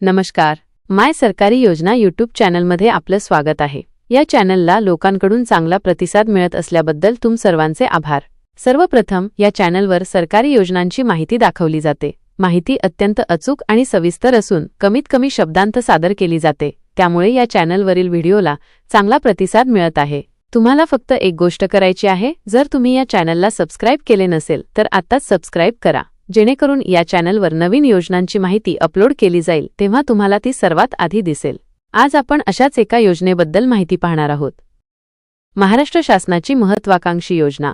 नमस्कार. माय सरकारी योजना यूट्यूब चॅनलमध्ये आपलं स्वागत आहे. या चॅनलला लोकांकडून चांगला प्रतिसाद मिळत असल्याबद्दल तुम सर्वांचे आभार. सर्वप्रथम या चॅनलवर सरकारी योजनांची माहिती दाखवली जाते. माहिती अत्यंत अचूक आणि सविस्तर असून कमीत कमी शब्दांत सादर केली जाते. त्यामुळे या चॅनलवरील व्हिडिओला चांगला प्रतिसाद मिळत आहे. तुम्हाला फक्त एक गोष्ट करायची आहे जर तुम्ही या चॅनलला सबस्क्राईब केले नसेल तर आत्ताच सबस्क्राईब करा. जेणेकरून या चॅनलवर नवीन योजनांची माहिती अपलोड केली जाईल तेव्हा तुम्हाला ती सर्वात आधी दिसेल. आज आपण अशाच एका योजनेबद्दल माहिती पाहणार आहोत. महाराष्ट्र शासनाची महत्वाकांक्षी योजना.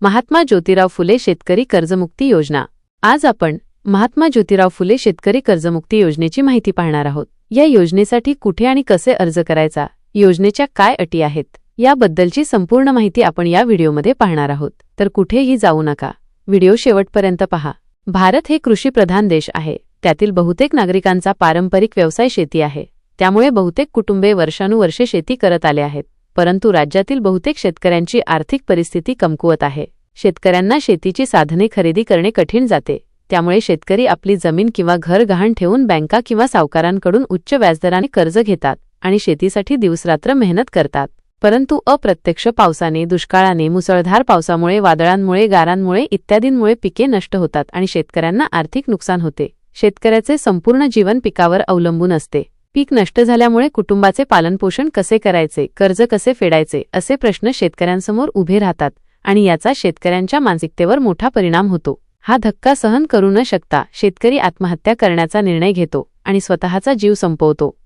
महात्मा ज्योतिराव फुले शेतकरी कर्जमुक्ती योजना. आज आपण महात्मा ज्योतिराव फुले शेतकरी कर्जमुक्ती योजनेची माहिती पाहणार आहोत. या योजनेसाठी कुठे आणि कसे अर्ज करायचा योजनेच्या काय अटी आहेत याबद्दलची संपूर्ण माहिती आपण या व्हिडिओमध्ये पाहणार आहोत. तर कुठेही जाऊ नका. व्हिडिओ शेवटपर्यंत पहा. भारत हे कृषीप्रधान देश आहे. त्यातील बहुतेक नागरिकांचा पारंपरिक व्यवसाय शेती आहे. त्यामुळे बहुतेक कुटुंबे वर्षानुवर्षे शेती करत आले आहेत. परंतु राज्यातील बहुतेक शेतकऱ्यांची आर्थिक परिस्थिती कमकुवत आहे. शेतकऱ्यांना शेतीची साधने खरेदी करणे कठीण जाते. त्यामुळे शेतकरी आपली जमीन किंवा घर गहाण ठेवून बँका किंवा सावकारांकडून उच्च व्याजदराने कर्ज घेतात आणि शेतीसाठी दिवसरात्र मेहनत करतात. परंतु अप्रत्यक्ष पावसाने दुष्काळाने मुसळधार पावसामुळे वादळांमुळे गारांमुळे इत्यादींमुळे पिके नष्ट होतात आणि शेतकऱ्यांना आर्थिक नुकसान होते. शेतकऱ्याचे संपूर्ण जीवन पिकावर अवलंबून असते. पीक नष्ट झाल्यामुळे कुटुंबाचे पालनपोषण कसे करायचे कर्ज कसे फेडायचे असे प्रश्न शेतकऱ्यांसमोर उभे राहतात आणि याचा शेतकऱ्यांच्या मानसिकतेवर मोठा परिणाम होतो. हा धक्का सहन करू न शकता शेतकरी आत्महत्या करण्याचा निर्णय घेतो आणि स्वतःचा जीव संपवतो.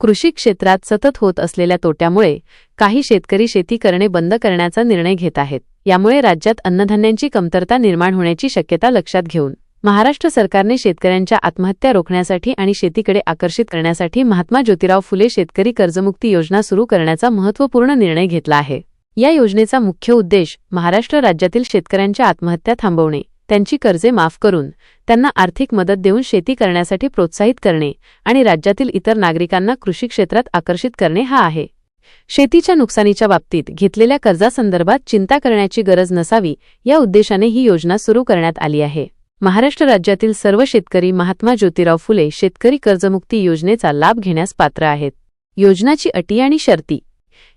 कृषी क्षेत्रात सतत होत असलेल्या तोट्यामुळे काही शेतकरी शेती करणे बंद करण्याचा निर्णय घेत आहेत. यामुळे राज्यात अन्नधान्यांची कमतरता निर्माण होण्याची शक्यता लक्षात घेऊन महाराष्ट्र सरकारने शेतकऱ्यांच्या आत्महत्या रोखण्यासाठी आणि शेतीकडे आकर्षित करण्यासाठी महात्मा ज्योतिराव फुले शेतकरी कर्जमुक्ती योजना सुरू करण्याचा महत्त्वपूर्ण निर्णय घेतला आहे. या योजनेचा मुख्य उद्देश महाराष्ट्र राज्यातील शेतकऱ्यांच्या आत्महत्या थांबवणे. त्यांची कर्जे माफ करून त्यांना आर्थिक मदत देऊन शेती करण्यासाठी प्रोत्साहित करणे आणि राज्यातील इतर नागरिकांना कृषी क्षेत्रात आकर्षित करणे हा आहे. शेतीच्या नुकसानीच्या बाबतीत घेतलेल्या कर्जासंदर्भात चिंता करण्याची गरज नसावी या उद्देशाने ही योजना सुरू करण्यात आली आहे. महाराष्ट्र राज्यातील सर्व शेतकरी महात्मा ज्योतिराव फुले शेतकरी कर्जमुक्ती योजनेचा लाभ घेण्यास पात्र आहेत. योजनाची अटी आणि शर्ती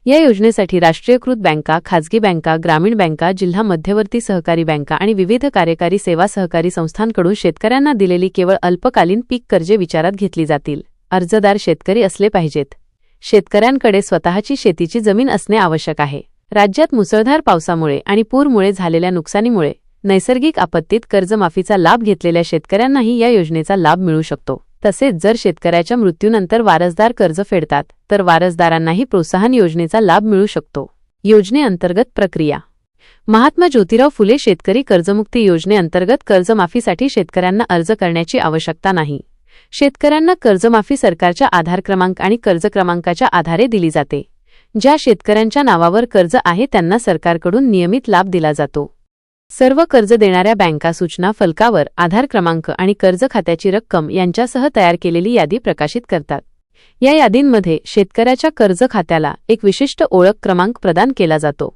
या योजनेसाठी राष्ट्रीयकृत बँका खाजगी बँका ग्रामीण बँका जिल्हा मध्यवर्ती सहकारी बँका आणि विविध कार्यकारी सेवा सहकारी संस्थांकडून शेतकऱ्यांना दिलेली केवळ अल्पकालीन पीक कर्जे विचारात घेतली जातील. अर्जदार शेतकरी असले पाहिजेत. शेतकऱ्यांकडे स्वतःची शेतीची जमीन असणे आवश्यक आहे. राज्यात मुसळधार पावसामुळे आणि पूरमुळे झालेल्या नुकसानीमुळे नैसर्गिक आपत्तीत कर्जमाफीचा लाभ घेतलेल्या शेतकऱ्यांनाही या योजनेचा लाभ मिळू शकतो. तसेच जर शेतकऱ्याच्या मृत्यूनंतर वारसदार कर्ज फेडतात तर वारसदारांनाही प्रोत्साहन योजनेचा लाभ मिळू शकतो. योजनेअंतर्गत प्रक्रिया. महात्मा ज्योतिराव फुले शेतकरी कर्जमुक्ती योजनेअंतर्गत कर्जमाफीसाठी शेतकऱ्यांना अर्ज करण्याची आवश्यकता नाही. शेतकऱ्यांना कर्जमाफी सरकारच्या आधार क्रमांक आणि कर्ज क्रमांकाच्या आधारे दिली जाते ज्या शेतकऱ्यांच्या नावावर कर्ज आहे त्यांना सरकारकडून नियमित लाभ दिला जातो. सर्व कर्ज देणाऱ्या बँका सूचना फलकावर आधार क्रमांक आणि कर्ज खात्याची रक्कम यांच्यासह तयार केलेली यादी प्रकाशित करतात. या यादींमध्ये शेतकऱ्याच्या कर्ज खात्याला एक विशिष्ट ओळख क्रमांक प्रदान केला जातो.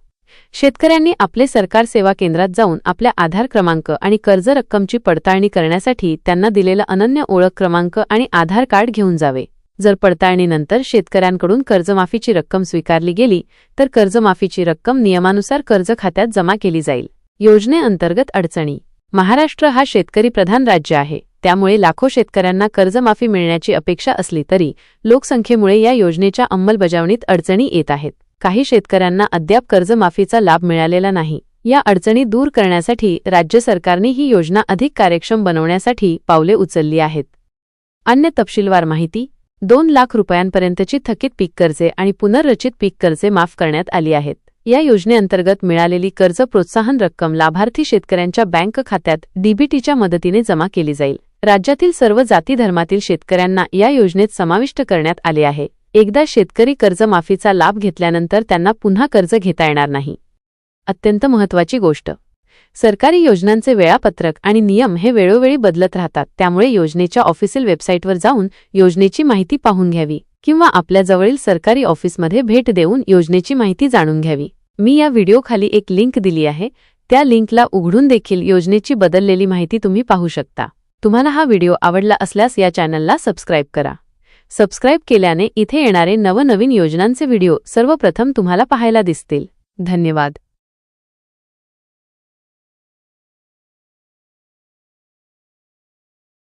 शेतकऱ्यांनी आपले सरकार सेवा केंद्रात जाऊन आपल्या आधार क्रमांक आणि कर्ज रक्कमची पडताळणी करण्यासाठी त्यांना दिलेला अनन्य ओळख क्रमांक आणि आधार कार्ड घेऊन जावे. जर पडताळणीनंतर शेतकऱ्यांकडून कर्जमाफीची रक्कम स्वीकारली गेली तर कर्जमाफीची रक्कम नियमानुसार कर्ज खात्यात जमा केली जाईल. योजनेअंतर्गत अडचणी. महाराष्ट्र हा शेतकरी प्रधान राज्य आहे त्यामुळे लाखो शेतकऱ्यांना कर्जमाफी मिळण्याची अपेक्षा असली तरी लोकसंख्येमुळे या योजनेच्या अंमलबजावणीत अडचणी येत आहेत. काही शेतकऱ्यांना अद्याप कर्जमाफीचा लाभ मिळालेला नाही. या अडचणी दूर करण्यासाठी राज्य सरकारने ही योजना अधिक कार्यक्षम बनवण्यासाठी पावले उचलली आहेत. अन्य तपशीलवार माहिती दोन लाख रुपयांपर्यंतची थकीत पीक कर्जे आणि पुनर्रचित पीक कर्जे माफ करण्यात आली आहेत. या योजनेअंतर्गत मिळालेली कर्ज प्रोत्साहन रक्कम लाभार्थी शेतकऱ्यांच्या बँक खात्यात डीबीटीच्या मदतीने जमा केली जाईल. राज्यातील सर्व जाती धर्मातील शेतकऱ्यांना या योजनेत समाविष्ट करण्यात आले आहे. एकदा शेतकरी कर्जमाफीचा लाभ घेतल्यानंतर त्यांना पुन्हा कर्ज घेता येणार नाही. अत्यंत महत्वाची गोष्ट. सरकारी योजनांचे वेळापत्रक आणि नियम हे वेळोवेळी बदलत राहतात त्यामुळे योजनेच्या ऑफिशियल वेबसाईटवर जाऊन योजनेची माहिती पाहून घ्यावी. किंवा आपल्या जवळील सरकारी ऑफिसमध्ये भेट देऊन योजनेची माहिती जाणून घ्यावी. मी या व्हिडिओखाली एक लिंक दिली आहे. त्या लिंकला उघडून देखील योजनेची बदललेली माहिती तुम्ही पाहू शकता. तुम्हाला हा व्हिडिओ आवडला असल्यास या चॅनलला सबस्क्राईब करा. सबस्क्राईब केल्याने इथे येणारे नवनवीन योजनांचे व्हिडिओ सर्वप्रथम तुम्हाला पाहायला दिसतील. धन्यवाद.